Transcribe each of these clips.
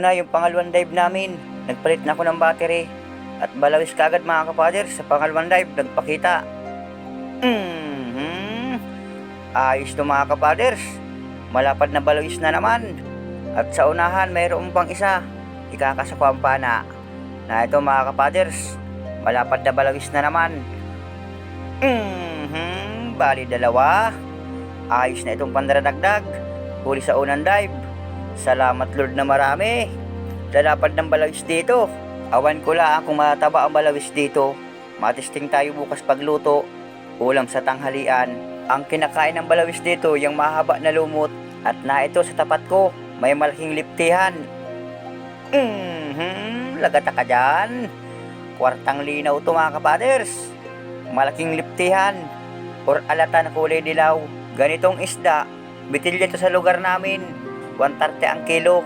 Na yung pangalawang dive namin. Nagpalit na ako ng battery. At balawis kagad mga kapaders sa pangalawang dive. Nagpakita. Mhm. Ayos to mga kapaders. Malapad na balawis na naman. At sa unahan mayroon pang isa. Ikakasakwampa na. Na ito mga kapaders. Malapad na balawis na naman. Mhm. Bali dalawa. Ayos na itong pandaradagdag. Huli sa unang dive. Salamat Lord na marami. Lalapad ng balawis dito. Awan ko lang kung mataba ang balawis dito. Matisting tayo bukas pagluto. Ulam sa tanghalian. Ang kinakain ng balawis dito, yung mahaba na lumot. At na ito sa tapat ko, may malaking liptihan. Mhm, lagata ka dyan. Kwartang linaw to mga kapaders. Malaking liptihan. Or alata na kulay dilaw. Ganitong isda, bitilya to sa lugar namin. 130 ang kilo.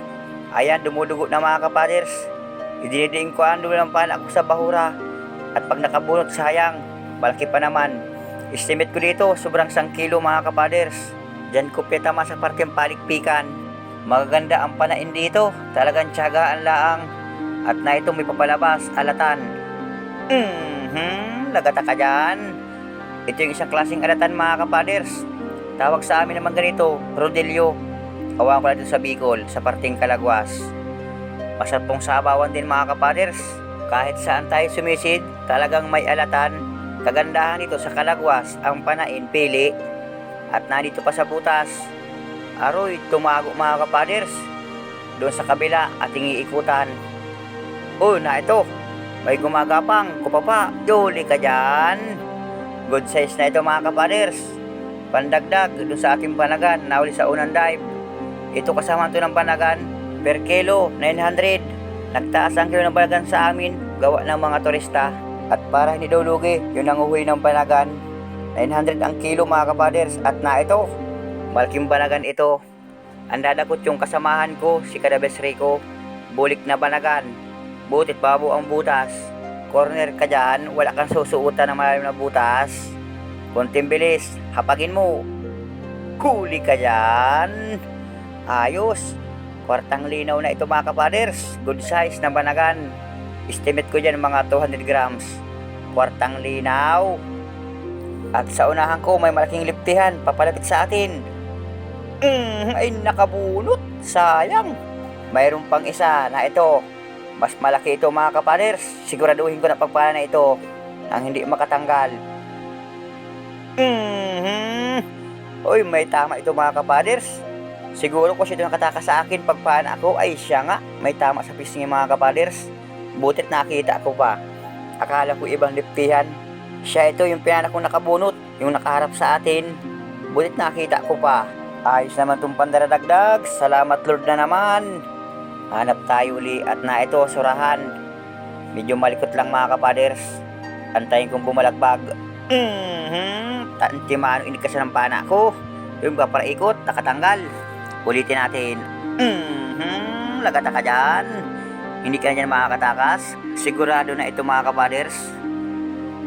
Ayan, dumudugo na mga kapaders. Idinidiin ko ang dulo ng panak ko sa bahura. At pag nakabunot, sayang. Malaki pa naman. Estimate ko dito, sobrang 1 kilo mga kapaders. Diyan ko pitama sa parteng palikpikan. Magaganda ang panain dito. Talagang tiyagaan laang. At na ito may papalabas, alatan. Mhm, lagata ka dyan. Ito yung isang klaseng alatan mga kapaders. Tawag sa amin naman ganito, rodelyo. Kawan ko na sa Bicol, sa parting Kalagwas. Masarap pong sabawan din mga kapaders. Kahit saan tayo sumisid, talagang may alatan. Kagandahan nito sa Kalagwas, ang panain pili. At nandito pa sa butas. Aroy, tumago mga kapaders. Doon sa kabila, ating iikutan. Oh, na ito. May gumagapang, kupapa, juli ka dyan. Good size na ito mga kapaders. Pandagdag doon sa ating panagan, nauli sa unang dive. Ito kasama ito ng panagan, per kilo, 900. Nagtaas ang kilo ng panagan sa amin, gawa ng mga turista. At para hindi daw lugi, yung nanguhui ng panagan, 900 ang kilo mga kapaders. At na ito, malaking panagan ito. Ang dadakot yung kasamahan ko, si Kadabes Rico. Bulik na panagan. Butit babo ang butas. Corner ka dyan, wala kang susuutan ng malalim na butas. Konting bilis, hapagin mo. Huli ka dyan. Ayos. Kwartang linaw na ito mga kapaders. Good size na banagan. Estimate ko dyan mga 200 grams. Kwartang linaw. At sa unahan ko may malaking liptihan papalapit sa atin. Mm, ay nakabunot. Sayang. Mayroon pang isa na ito. Mas malaki ito mga kapaders. Siguraduhin ko na pagpala na ito nang hindi makatanggal. Mhm. Uy, may tama ito mga kapaders. Siguro kung siya nakataka sa akin pagpana ako ay siya nga may tama sa pisngi mga kapaders. Butit nakita ko pa. Akala ko ibang liptihan. Siya ito yung pinana kong nakabunot, yung nakaharap sa atin. Butit nakita ko pa. Ayos naman itong pandaradagdag. Salamat Lord na naman. Hanap tayo uli at na ito surahan. Medyo malikot lang mga kapaders. Antayin kong bumalagbag. Mhm. Tantimano inikasa ng pana ko. Yung ba para ikot, nakatanggal. Ulitin natin. Mhm. Lagata ka dyan. Hindi ka na dyan makakatakas. Sigurado na ito mga kapaders.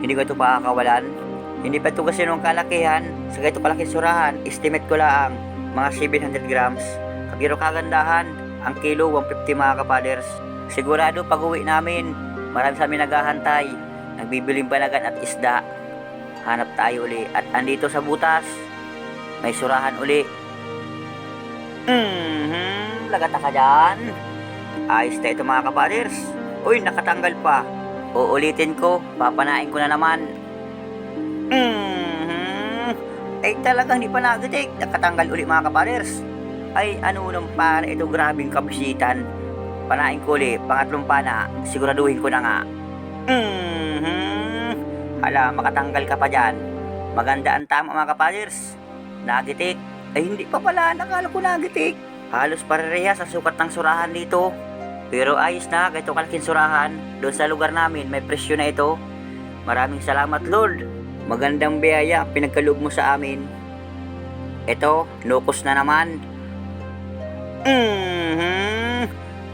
Hindi ko ito makakawalan. Hindi pa ito kasi nung kalakihan. Sa ganito kalaking surahan, estimate ko lang mga 700 grams. Kabiro kagandahan, ang kilo 150 mga kapaders. Sigurado pag uwi namin, marami sa amin naghahantay. Nagbibiling balagan at isda. Hanap tayo uli. At andito sa butas, may surahan uli. Mhm, lagata ka dyan. Ayos na ito mga kapaders. Uy, nakatanggal pa. Uulitin ko, papanain ko na naman. Mhm, ay talagang hindi pa nagatik. Nakatanggal uli mga kapaders. Ay, ano nung para ito grabing kabisitan. Panain ko uli, pangatlong pana, siguraduhin ko na nga. Mhm, hala, makatanggal ka pa dyan. Maganda ang tama mga kapaders. Nagitik. Ay hindi pa pala, nakala ko nagitik. Halos parehas ang sukat ng surahan dito. Pero ayos na, kahit kalaking surahan. Doon sa lugar namin, may presyo na ito. Maraming salamat Lord. Magandang biyaya pinagkaloob mo sa amin. Ito, nukos na naman. Mhm.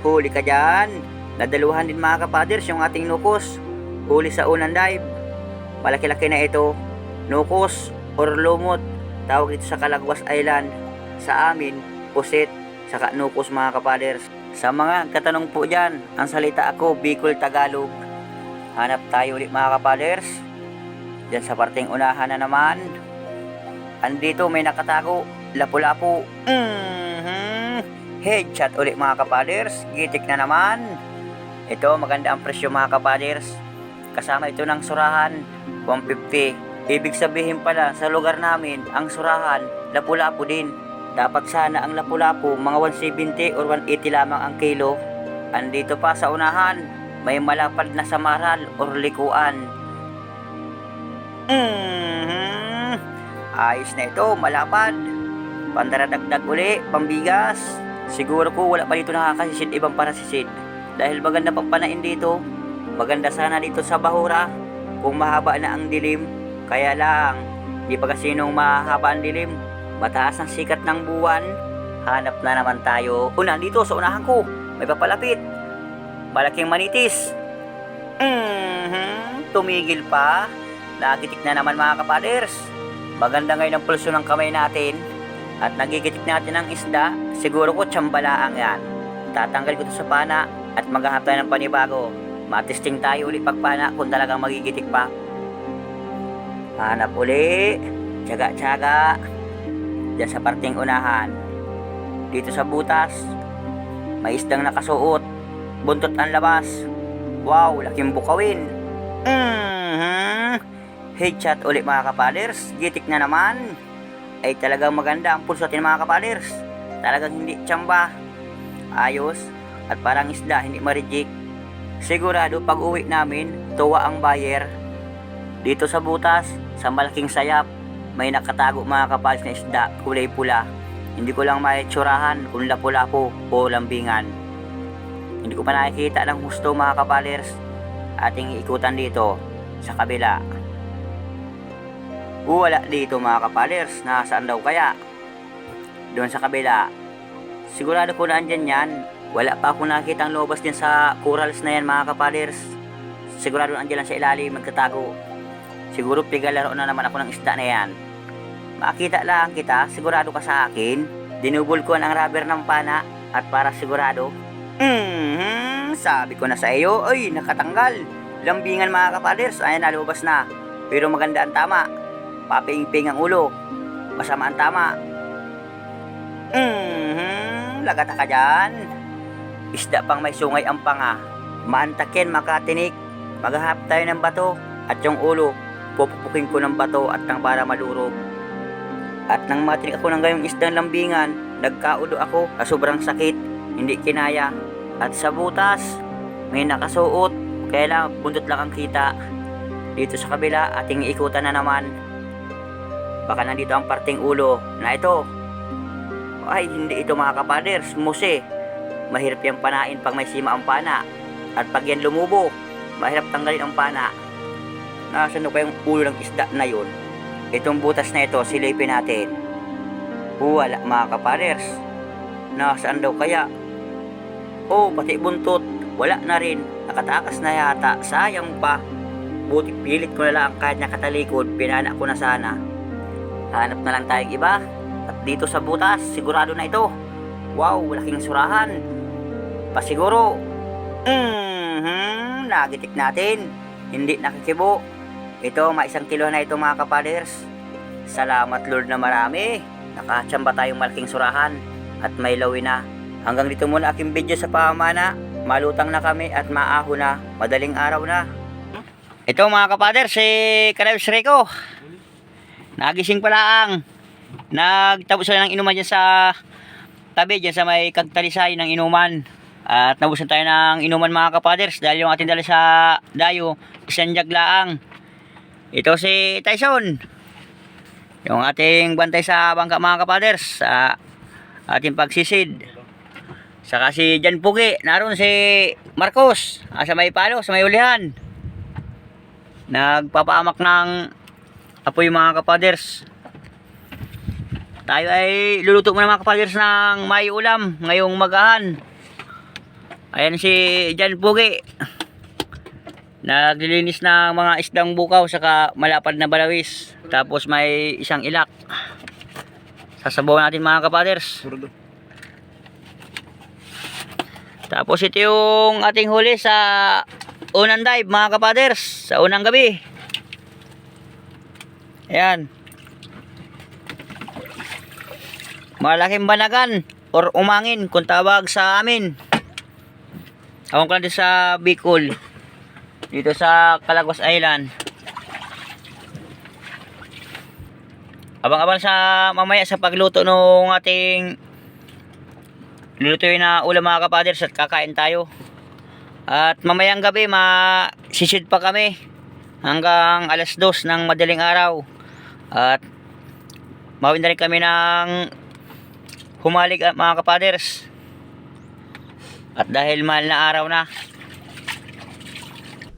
Huli ka dyan. Nadaluhan din mga kapaders yung ating nukos. Huli sa unang dive. Malaki-laki na ito. Nukos or lumot. Tawag dito sa Calagwas Island. Sa amin, pusit. Saka nukos mga kapaders. Sa mga katanong po dyan, ang salita ako, Bicol Tagalog. Hanap tayo ulit mga kapaders. Diyan sa parteng unahan na naman. Andito may nakatago, lapu-lapu. Mhm. Headshot ulit mga kapaders. Gitik na naman. Ito, maganda ang presyo mga kapaders. Kasama ito ng surahan, 150. Ibig sabihin pala, sa lugar namin, ang surahan, lapu-lapu din. Dapat sana ang lapu-lapu, mga 170 or 180 lamang ang kilo. Andito pa sa unahan, may malapad na samaral or likuan. Mhm. Ayos na ito, malapad. Pandaradagdag uli, pambigas. Siguro ko wala pa dito nakakasisid ibang parasisid. Dahil maganda pang panain dito. Maganda sana dito sa Bahura. Kung mahaba na ang dilim. Kaya lang, di pa kasi nung mahaba ang dilim. Mataas ang sikat ng buwan. Hanap na naman tayo. Una, dito sa unahan ko. May papalapit. Malaking manitis. Mhm. Tumigil pa. Nagitik na naman mga kapaders. Maganda ngayon ang pulso ng kamay natin. At nagigitik natin ang isda. Siguro ko tsambalaang yan. Tatanggal ko to sa pana at maghahanap tayo ng panibago. Matesting tayo uli pagpana kung talagang magigitik pa. Hanap uli. Tsaga-tsaga. Diyan sa parting unahan. Dito sa butas. May isdang nakasuot. Buntot ang labas. Wow, laking bukawin. Mhm. Headshot ulit mga kapaders. Gitik na naman. Ay talagang maganda ang pulso natin mga kapaders. Talagang hindi tsamba. Ayos. At parang isda, hindi ma-reject. Sigurado pag uwi namin, tuwa ang buyer. Dito sa butas, sa malaking sayap, may nakatago mga kapaders na isda, kulay pula. Hindi ko lang maitsurahan kung lapu-lapu o lambingan. Hindi ko pa nakikita ng husto mga kapalers. Ating ikutan dito sa kabila. Wala dito mga kapalers. Nasaan daw kaya? Doon sa kabila. Sigurado po na andyan yan. Wala pa ako nakikita ang lobas din sa corals na yan mga kapalers. Sigurado andyan lang sa ilalim magkatago. Siguro pigalaro na naman ako ng isda na yan. Makita lang kita, sigurado ka sa akin. Dinubol ko ang rubber ng pana at para sigurado. Mhm, sabi ko na sa iyo, ay nakatanggal. Lambingan mga kapaders, ayan na lumabas na. Pero maganda ang tama. Paping-ping ang ulo. Masama ang tama. Mhm, lagata ka dyan. Isda pang may sungay ang panga. Maantakin, makatinik. Maghahap tayo ng bato at yung ulo. Pupupukin ko ng bato at nang para malurog. At nang matinik ako ng gayong isdang lambingan, nagkaulo ako sa sobrang sakit, hindi kinaya. At sa butas, may nakasuot, kaya lang buntot lang ang kita. Dito sa kabila, ating ikutan na naman. Baka nandito ang parting ulo na ito. Ay, hindi ito mga kapaders, muse. Mahirap yung panain pag may sima ang pana. At pag yan lumubo, mahirap tanggalin ang pana. Nasaan pa yung ulo ng isda na yun? Itong butas na ito, silipin natin. Wala mga kapaders. Nasaan daw kaya? Oh, pati buntot. Wala na rin. Nakatakas na yata. Sayang pa. Buti pilit ko na lang kahit nakatalikod. Pinana ko na sana. Hanap na lang tayong iba. At dito sa butas, sigurado na ito. Wow, laking surahan. Pasiguro. Mhm, nagitik natin. Hindi nakikibo. Ito, may isang kilo na ito mga kapaders. Salamat Lord na marami. Nakatsamba tayong malaking surahan at may lawi na. Hanggang dito muna aking video sa pamana. Malutang na kami at maaho na. Madaling araw na. Ito mga kapaders, si Karabs Rico. Nagising pa lang. Nagtapos sila ng inuman dyan sa tabi, dyan sa may kagtalisay ng inuman. At nabusan tayo ng inuman mga kapaders dahil yung ating dala sa dayo, isang jaglaang. Ito si Tyson. Yung ating bantay sa bangka mga kapaders sa ating pagsisid. Saka si Jan Pugi, naroon si Marcos, ah, sa may palo, sa may ulihan. Nagpapaamak ng apoy mga kapaders. Tayo ay luluto muna mga kapaders ng may ulam ngayong magahan. Ayan si Jan Pugi. Naglilinis ng mga isdang bukaw saka malapad na balawis. Tapos may isang ilak. Sasabawan natin mga kapaders. Tapos ito yung ating huli sa unang dive mga kapaders. Sa unang gabi. Ayan. Malaking banagan or umangin kung tawag sa amin. Awang ko lang sa Bicol. Dito sa Calagos Island. Abang-abang sa mamaya sa pagluto ng ating lulutuin na ulam mga kapaders at kakain tayo. At mamayang gabi masisid pa kami hanggang alas dos ng madaling araw. At mawin na rin kami ng humalig at mga kapaders. At dahil mahal na araw na.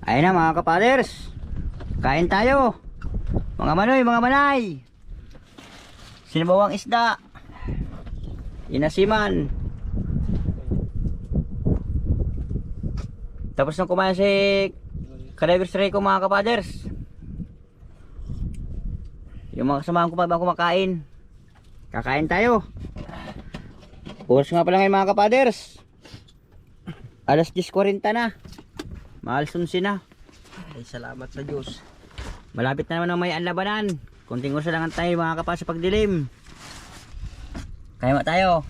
Ayun na mga kapaders. Kain tayo. Mga manoy, mga manay. Sinabawang isda. Inasiman. Tapos nang kumain si Kadivers Rico mga kapaders. Yung mga kasamahan ko pa ba kumakain. Kakain tayo. Oras nga pala ngayon mga kapaders. Alas 10.40 na. Mahal sunsi na. Ay, salamat sa Diyos. Malapit na naman ang may anlabanan. Kunting oras lang ang tayo mga kapas sa pagdilim. Kaya mo tayo.